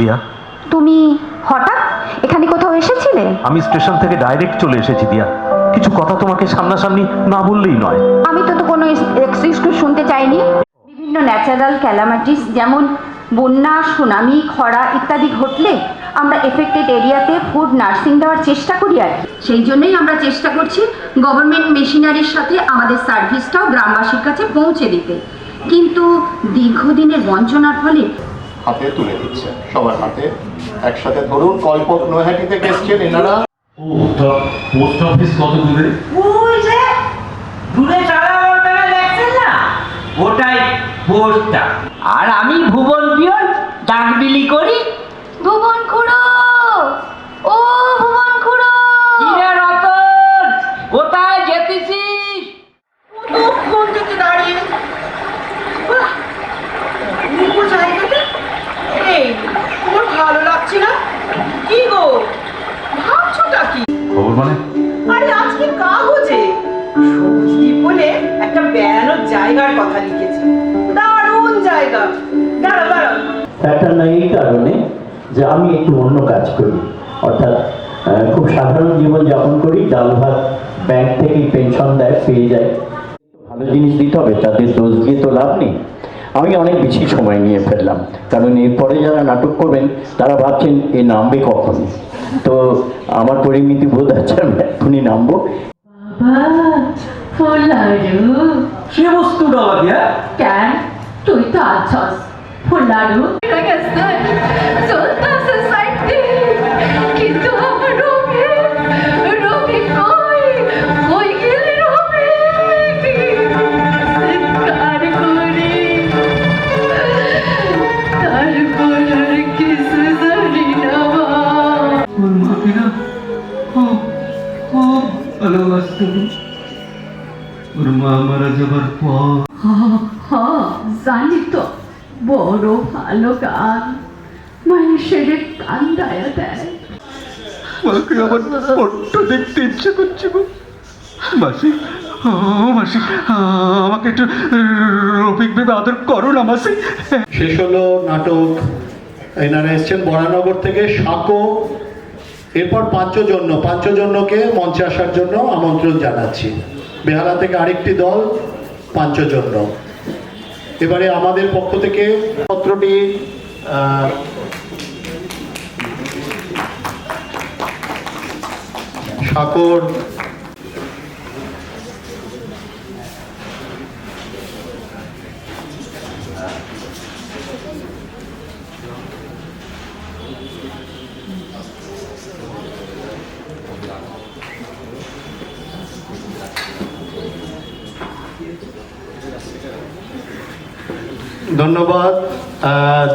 দিয়া? তুমি হঠাৎ এখানে কোথাও এসেছিলে? আমি স্টেশন থেকে ডাইরেক্ট চলে এসেছি দিয়া। কিছু কথা তোমাকে সামনাসামনি না বললেই নয়। আমি তো তো কোনো এক্সকিউজ শুনতে চাইনি। বিভিন্ন ন্যাচারাল ক্যালামাটিস যেমন বন্যা সুনামি খরা ইত্যাদি ঘটলে আমরা এফেক্টেড এরিয়াতে ফুড নার্সিং দেওয়ার চেষ্টা করি আর সেই জন্যই আমরা চেষ্টা করছি গভর্নমেন্ট মেশিনারির সাথে আমাদের সার্ভিসটাও গ্রামবাসীর কাছে পৌঁছে দিতে। কিন্তু দীর্ঘদিনের বঞ্চনার ফলে হাতে তুলে দিচ্ছে। সবার হাতে। একসাথে ধরুন কল্পক নৈহাটি থেকে এসছেন এনারা। পোস্ট অফিস কত দূরে? দূরে দেখছেন না? ওটাই পোস্টটা। আর আমি ভুবন পিয়ন ডাক বিলি করি। ভুবন খুড়ো ব্যাংক থেকে পেনশন দেয় পেয়ে যায়। ভালো জিনিস দিতে হবে তাদের দোষ দিয়ে তো লাভ নেই। আমি অনেক বেশি সময় নিয়ে ফেললাম। কারণ এরপরে যারা নাটক করবেন তারা ভাবছেন এ নামবে কখন? তো আমার পরিমিতি বোধ আছে আমি এক্ষুনি নামবো। সে কেন? তুই তো আছস। বড় ভালো গান মানুষের কান্দায়া দেয় মাকে আমার বড্ড দেখতে ইচ্ছে করছে মাসি ও মাসি আমাকে একটু রফিক ভেবে আদর করো না মাসি শেষ হলো নাটক। এনারা এসছেন বরানগর থেকে সাঁকো। এরপর পাঞ্চজন্য পাঞ্চজন্যকে মঞ্চে আসার জন্য আমন্ত্রণ জানাচ্ছি। বেহালা থেকে আরেকটি দল পাঞ্চজন্য। এবারে আমাদের পক্ষ থেকে পত্রটি সাকর ধন্যবাদ। আহ,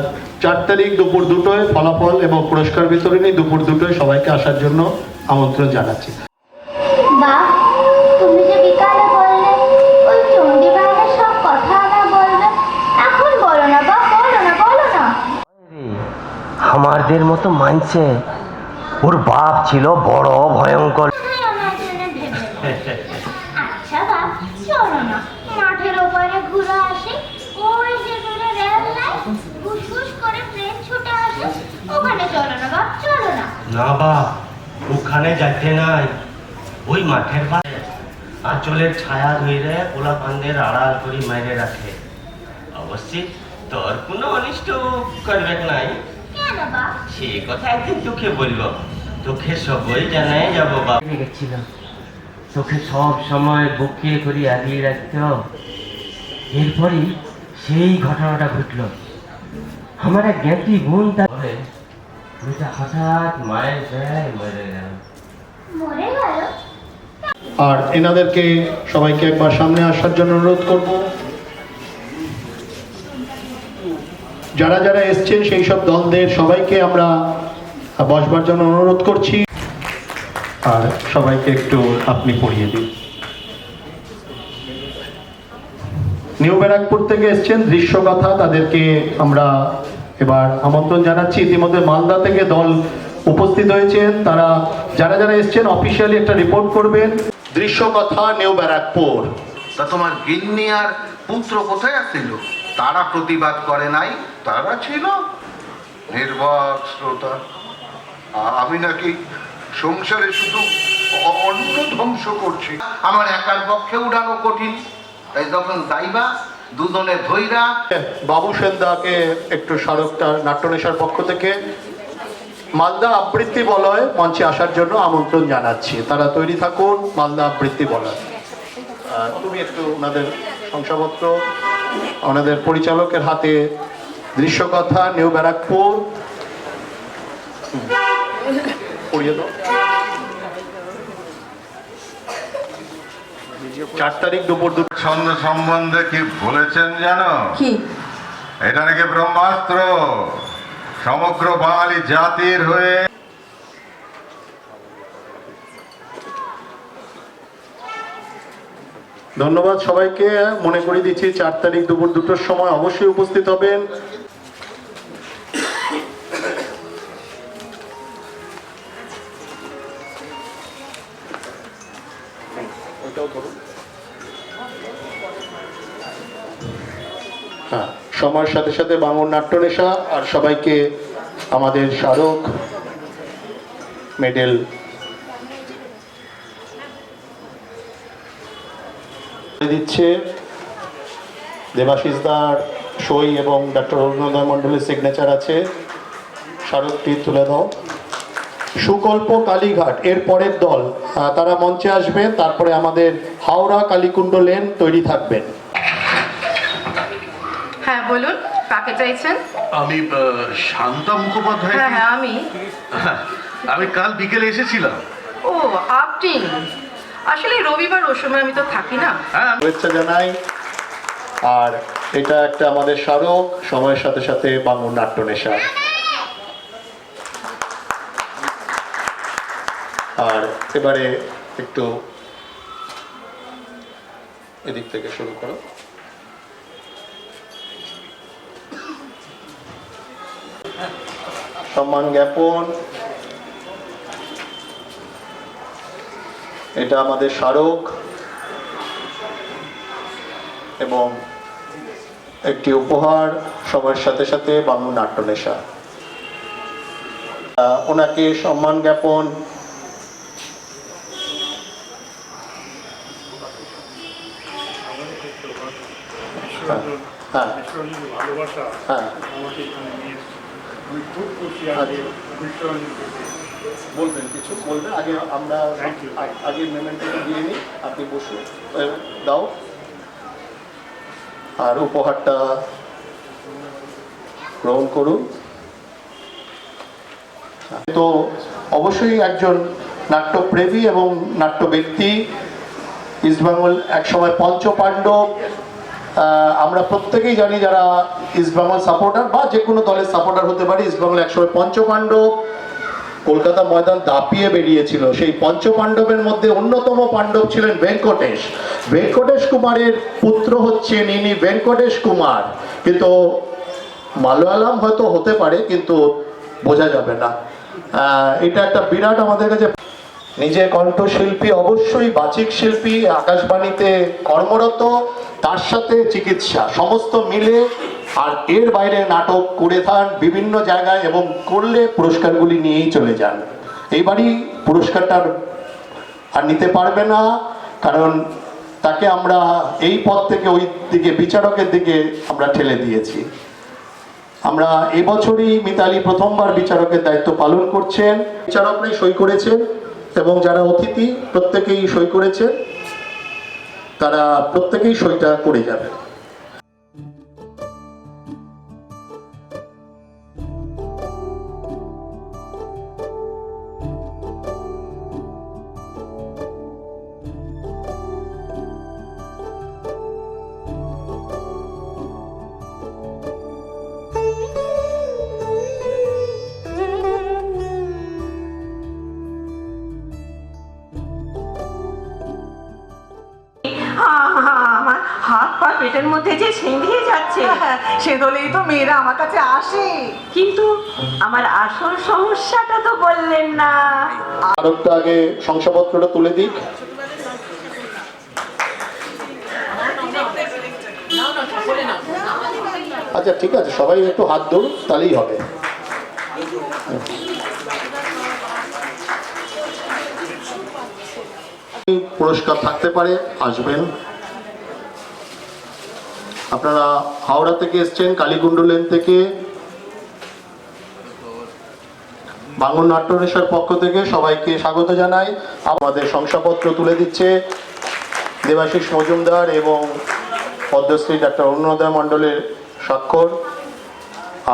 চার তারিখ দুপুর দুটোয় ফলাফল এবং পুরস্কার বিতরণী দুপুর দুটোয় সবাইকে আসার জন্য আমন্ত্রণ জানাচ্ছি। বাহ তুমি যে বিকালে বললে ওই চণ্ডীবাইয়ের সব কথা আবার বলবে এখন বলো না বা বলো না বলো না। আমাদের মতো মানছে ওর বাপ ছিল বড় ভয়ঙ্কর তুমি আমার জন্য ভেবে আচ্ছা বাপ চলো না মাঠের ওপারে ঘুরে আসি ওই যে দূরে রেল লাইন ফুসফুস করে ট্রেন ছুটে আসে ওখানে চলো না বাপ চলো না না বা ওখানে যাইতে নাই। ওই মাঠের পাশে আঁচলের ছায়া ধরে পোলা পান্দের আড়াল করে মাইরে রাখে। অবশ্যই তোর কোনো অনিষ্ট করবে নাই। কেন বাপ সে কথা একদিন তোকে বলব। তোকে সবই জানাই যাব বাবা গেছিল তোকে সব সময় বুকিয়ে করে আগিয়ে রাখত এরপরই সেই ঘটনাটা ঘটলো। আমার এক জ্ঞাতি বোন তার মেয়েটা হঠাৎ মায়ের গায়ে মরে গেল। মরে গেল? আর এনাদেরকে সবাইকে একবার সামনে আসার জন্য অনুরোধ করব। যারা যারা এসছেন সেই সব দলদের সবাইকে আমরা বসবার জন্য অনুরোধ করছি। আর সবাইকে একটু আপনি পড়িয়ে দিন। নিউ ব্যারাকপুর থেকে এসছেন দৃশ্যকথা তাদেরকে আমরা এবার আমন্ত্রণ জানাচ্ছি ইতিমধ্যে মালদা থেকে দল উপস্থিত হয়েছেন তারা যারা যারা এসছেন অফিসিয়ালি একটা রিপোর্ট করবেন। দৃশ্য দৃশ্যকথা নিউ ব্যারাকপুর তা তোমার গিন্নি আর পুত্র কোথায় আসছিল তারা প্রতিবাদ করে নাই, তারা ছিল নির্বাক শ্রোতা। আমি নাকি সংসারে শুধু অ- অন্ন ধ্বংস করছি। আমার একার পক্ষে উড়ানো কঠিন। তাই যখন যাইবা দুজনে ধৈরা বাবু সেনদাকে একটু স্মারকটা নাট্যনেশার পক্ষ থেকে মালদা আবৃত্তি বলয় মঞ্চে আসার জন্য আমন্ত্রণ জানাচ্ছি। তারা তৈরি থাকুন মালদা আবৃত্তি বলয়। তুমি একটু ওনাদের শংসাপত্র, ওনাদের পরিচালকের হাতে দৃশ্যকথা, নিউ ব্যারাকপুর পড়িয়ে দাও। চার তারিখ দুপুর দুটো ছন্দ সম্বন্ধে কি বলেছেন জানো? কি? এটা নাকি ব্রহ্মাস্ত্র। সমগ্র বাঙালি জাতির হয়ে ধন্যবাদ সবাইকে। মনে করে দিচ্ছি চার তারিখ দুপুর দুটোর সময় অবশ্যই উপস্থিত হবেন। হ্যাঁ সময়ের সাথে সাথে বাংলা নাট্যনেশা আর সবাইকে আমাদের স্মারক মেডেল। দিচ্ছে দেবাশিস দার সই এবং ডক্টর অরুণোদয় মণ্ডলের সিগনেচার আছে। স্মারকটি তুলে দাও। সুকল্প কালীঘাট, এর পরের দল। তারা মঞ্চে আসবে, তারপরে আমাদের হাওড়া কালীকুণ্ড লেন তৈরি থাকবেন। বলুন কাকে চাইছেন? আমি শান্তা মুখোপাধ্যায় হ্যাঁ হ্যাঁ আমি। আমি কাল বিকেলে এসেছিলাম। ও আপনি? আসলে রবিবার ও সময় আমি তো থাকি না। হ্যাঁ। শুভেচ্ছা জানাই। আর এটা একটা আমাদের স্মারক সময়ের সাথে সাথে বাংলা নাট্য নেশা। আর এবারে একটু এদিক থেকে শুরু করো। সম্মান জ্ঞাপন। এটা আমাদের স্মারক এবং একটি উপহার সময়ের সাথে সাথে বাংলা নাট্যনেশা ওনাকে সম্মান জ্ঞাপন। হ্যাঁ, হ্যাঁ। হ্যাঁ বলবেন কিছু বলবেন? আগে আমরা আগে মেমেন্টটা দিয়ে নিই। আপনি বসুন। দাও। আর উপহারটা গ্রহণ করুন। তো অবশ্যই একজন নাট্যপ্রেমী এবং নাট্য ব্যক্তি ইস্টবেঙ্গল একসময় পঞ্চপাণ্ডব আমরা প্রত্যেকেই জানি যারা ইস্টবেঙ্গল সাপোর্টার বা যে কোনো দলের সাপোর্টার হতে পারে ইস্টবেঙ্গল একসময় পঞ্চপাণ্ডব কলকাতা ময়দান দাপিয়ে বেরিয়েছিল। সেই পঞ্চপাণ্ডবের মধ্যে অন্যতম পাণ্ডব ছিলেন ভেঙ্কটেশ। ভেঙ্কটেশ কুমারের পুত্র হচ্ছেন ইনি ভেঙ্কটেশ কুমার। কিন্তু মালয়ালাম হয়তো হতে পারে, কিন্তু বোঝা যাবে না। এটা একটা বিরাট আমাদের কাছে নিজে কণ্ঠশিল্পী, অবশ্যই বাচিক শিল্পী, আকাশবাণীতে কর্মরত, তার সাথে চিকিৎসা, সমস্ত মিলে। আর এর বাইরে নাটক করে থান বিভিন্ন জায়গায় এবং করলে পুরস্কারগুলি নিয়েই চলে যান। এইবারই পুরস্কারটার আর নিতে পারবে না, কারণ তাকে আমরা এই পদ থেকে ওই দিকে, বিচারকের দিকে আমরা ঠেলে দিয়েছি। আমরা এবছরই মিতালি প্রথমবার বিচারকের দায়িত্ব পালন করছেন। বিচারকরাই সই করেছেন। এবং যারা অতিথি প্রত্যেকেই সই করেছে তারা প্রত্যেকেই সইটা করে যাবেন আমার হাত পা পেটের মধ্যে যে সেঁধিয়ে যাচ্ছে। সে হলেই তো মেয়েরা আমার কাছে আসে। কিন্তু আমার আসল সমস্যাটা তো বললেন না। আরবটা আগে শংসাপত্রটা তুলে দিক। আচ্ছা ঠিক আছে সবাই একটু হাত ধরুন তাহলেই হবে। পুরস্কার থাকতে পারে আসবেন। আপনারা হাওড়া থেকে এসছেন কালীকুণ্ড লেন থেকে বাংলা নাট্যরেশার পক্ষ থেকে সবাইকে স্বাগত জানাই। আমাদের শংসাপত্র তুলে দিচ্ছে দেবাশিস মজুমদার এবং পদ্মশ্রী ডাক্তার অরুণোদয় মণ্ডলের স্বাক্ষর।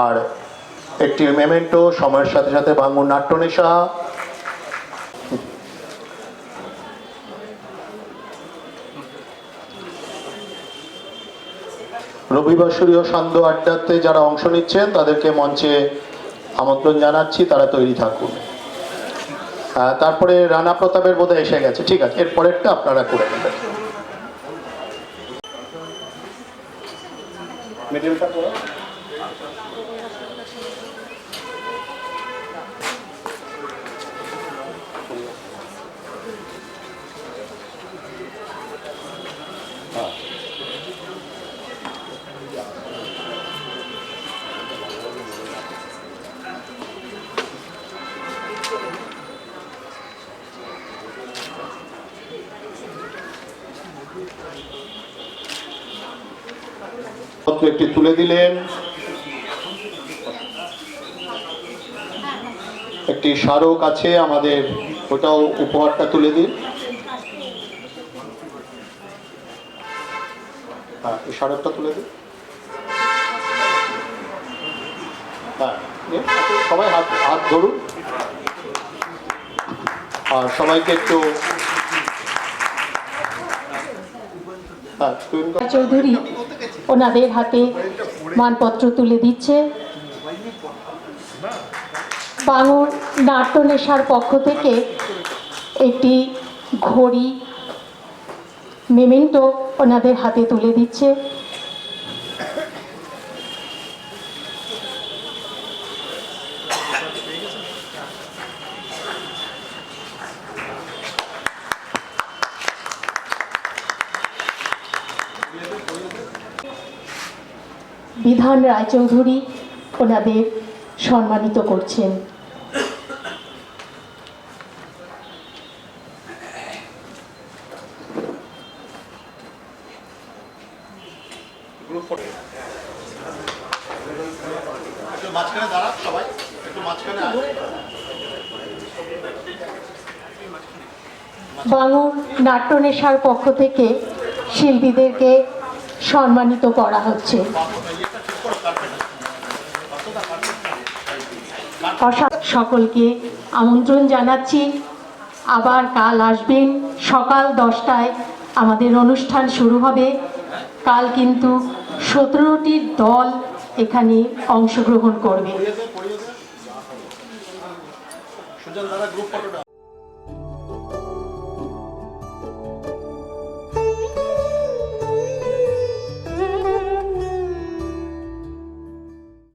আর একটি মেমেন্টো, সময়ের সাথে সাথে বাঙুর নাট্যনেশা রবিবাসরীয় সান্ধ্য আড্ডাতে যারা অংশ নিচ্ছেন, তাদেরকে মঞ্চে আমন্ত্রণ জানাচ্ছি, তারা তৈরি থাকুন। তারপরে রানা প্রতাপের বোধহয় এসে গেছে। ঠিক আছে, এর পরেরটা আপনারা করে নেবেন। একটি তুলে দিলেন। একটি স্মারক আছে, আমাদের ওটাও উপহারটা তুলে দিন। হ্যাঁ এই স্মারকটা তুলে দিন। হ্যাঁ সবাই হাত হাত ধরুন। আর সবাইকে একটু হ্যাঁ চৌধুরী ওনাদের হাতে মানপত্র তুলে দিচ্ছে। বাঙুর নাট্য নেশার পক্ষ থেকে একটি ঘড়ি, মেমেন্টো ওনাদের হাতে তুলে দিচ্ছে। বিধান রায়চৌধুরী ওনাদের সম্মানিত করছেন মাঝখানে দাঁড়া সবাই একটু মাঝখানে আয়। বাঙুর নাট্যনেশার পক্ষ থেকে শিল্পীদেরকে সম্মানিত করা হচ্ছে। সকলকে আমন্ত্রণ জানাচ্ছি। আবার কাল আসবেন। সকাল দশটায় আমাদের অনুষ্ঠান শুরু হবে। কাল কিন্তু সতেরোটি দল এখানে অংশগ্রহণ করবে। সুজন দাদা গ্রুপ ফটোটা